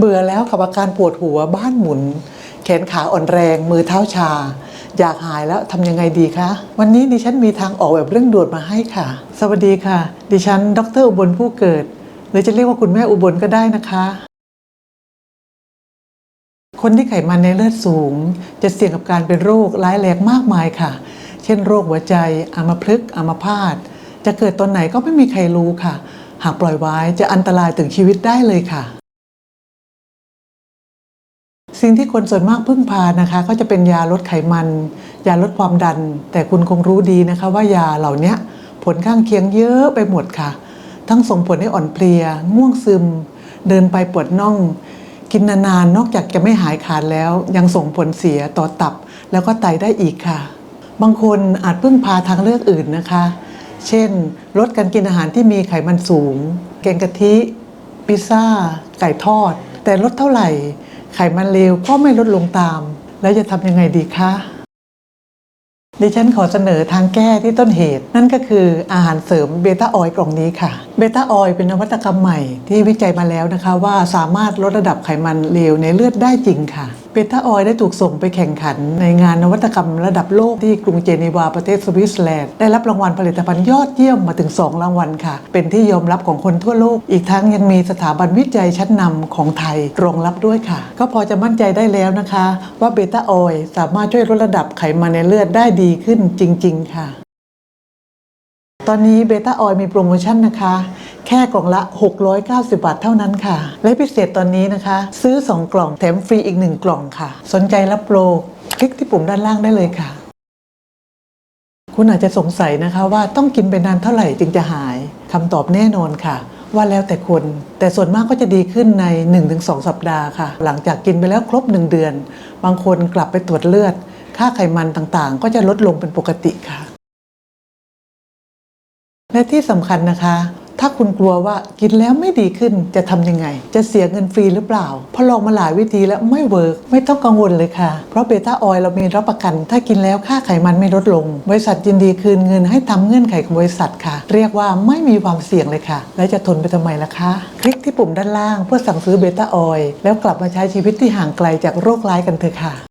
เบื่อแล้วกับอาการปวดหัวบ้านหมุน แขนขาอ่อนแรง มือเท้าชา อยากหายแล้วทำยังไงดีคะ วันนี้ดิฉันมีทางออกแบบเร่งด่วนมาให้ค่ะ สวัสดีค่ะ ดิฉัน ดรอุบลผู้เกิด หรือจะเรียกว่าคุณแม่อุบลก็ได้นะคะ คนที่ไขมันในเลือดสูง จะเสี่ยงกับการเป็นโรคร้ายแรงมากมายค่ะ เช่น โรคหัวใจอัมพฤกษ์อัมพาตจะเกิดตอนไหนก็ไม่มีใครรู้ค่ะ หากปล่อยไว้จะอันตรายถึงชีวิตได้เลยค่ะ สิ่งที่คนส่วนมากพึ่งพานะคะ ก็จะเป็นยาลดไขมัน ยาลดความดัน แต่คุณคงรู้ดีนะคะ ว่ายาเหล่านี้ผลข้างเคียงเยอะไปหมดค่ะ ทั้งส่งผลให้อ่อนเพลีย ง่วงซึม เดินไปปวดน่อง กินนานๆนอกจากจะไม่หายขาดแล้ว ยังส่งผลเสียต่อตับ แล้วก็ไตได้อีกค่ะ บางคนอาจพึ่งพาทางเลือกอื่นนะคะ เช่น ลดการกินอาหารที่มีไขมันสูง แกงกะทิ พิซซ่า ไก่ทอด แต่ลดเท่าไหร่ ไขมันเลวก็ไม่ลดลงตาม แล้วจะทำยังไงดีคะดิฉันขอเสนอทางแก้ที่ต้นเหตุ นั่นก็คืออาหารเสริมเบต้าออยล์กล่องนี้ค่ะ เบต้าออยล์เป็นนวัตกรรมใหม่ที่วิจัยมาแล้วนะคะว่าสามารถลดระดับไขมันเลวในเลือดได้จริงค่ะเบต้าออยล์ได้ถูกส่งไปแข่งขันในงานนวัตกรรมระดับโลกที่กรุงเจนีวาประเทศสวิตเซอร์แลนด์ได้รับรางวัลผลิตภัณฑ์ยอดเยี่ยมมาถึง 2 รางวัลค่ะ เป็นที่ยอมรับของคนทั่วโลก อีกทั้งยังมีสถาบันวิจัยชั้นนำของไทยรองรับด้วยค่ะ ก็พอจะมั่นใจได้แล้วนะคะ ว่าเบต้าออยล์สามารถช่วยลดระดับไขมันในเลือดได้ดีขึ้นจริง ๆ ค่ะ ตอนนี้เบต้าออยมีโปรโมชั่นนะคะ แค่กล่องละ 690 บาทเท่านั้นค่ะ และพิเศษตอนนี้นะคะ ซื้อ 2 กล่องแถมฟรีอีก 1 กล่องค่ะ สนใจรับโปร คลิกที่ปุ่มด้านล่างได้เลยค่ะ คุณอาจจะสงสัยนะคะว่าต้องกินไปนานเท่าไหร่จึงจะหายคำตอบแน่นอนค่ะ ว่าแล้วแต่คน แต่ส่วนมากก็จะดีขึ้นใน 1-2 สัปดาห์ค่ะ หลังจากกินไปแล้วครบ 1 เดือน บางคนกลับไปตรวจเลือด ค่าไขมันต่างๆ ก็จะลดลงเป็นปกติค่ะ และที่สำคัญนะคะ ถ้าคุณกลัวว่ากินแล้วไม่ดีขึ้นจะทำยังไง จะเสียเงินฟรีหรือเปล่าพราะลองมาหลายวิธีแล้วไม่เวิร์กไม่ต้องกังวลเลยค่ะ เพราะเบต้าออยล์เรามีรับประกัน ถ้ากินแล้วค่าไขมันไม่ลดลง บริษัทยินดีคืนเงินให้ตามเงื่อนไขของบริษัทค่ะ เรียกว่าไม่มีความเสี่ยงเลยค่ะ และจะทนไปทำไมล่ะคะ คลิกที่ปุ่มด้านล่างเพื่อสั่งซื้อเบต้าออยล์แล้วกลับมาใช้ชีวิตที่ห่างไกลจากโรคร้ายกันเถอะค่ะ